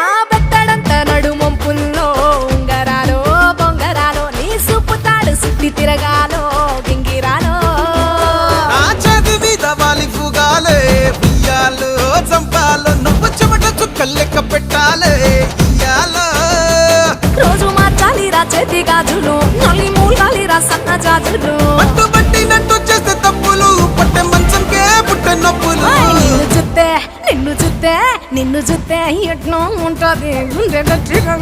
నా బెత్తడంత నడుమొంపుల్లో ఉంగరాలో బొంగరాలో నీ సుప్పు తాడు సుత్తి తిరగాలో గింగిరాలో. నా చేతి మీద బియ్యాలు చంపాలు నువ్వు చెమట చుక్కలు లెక్క పెట్టాలే. నిన్ను చూస్తే ఎట్నో ఉంటుంది. గుండె గట్టిగా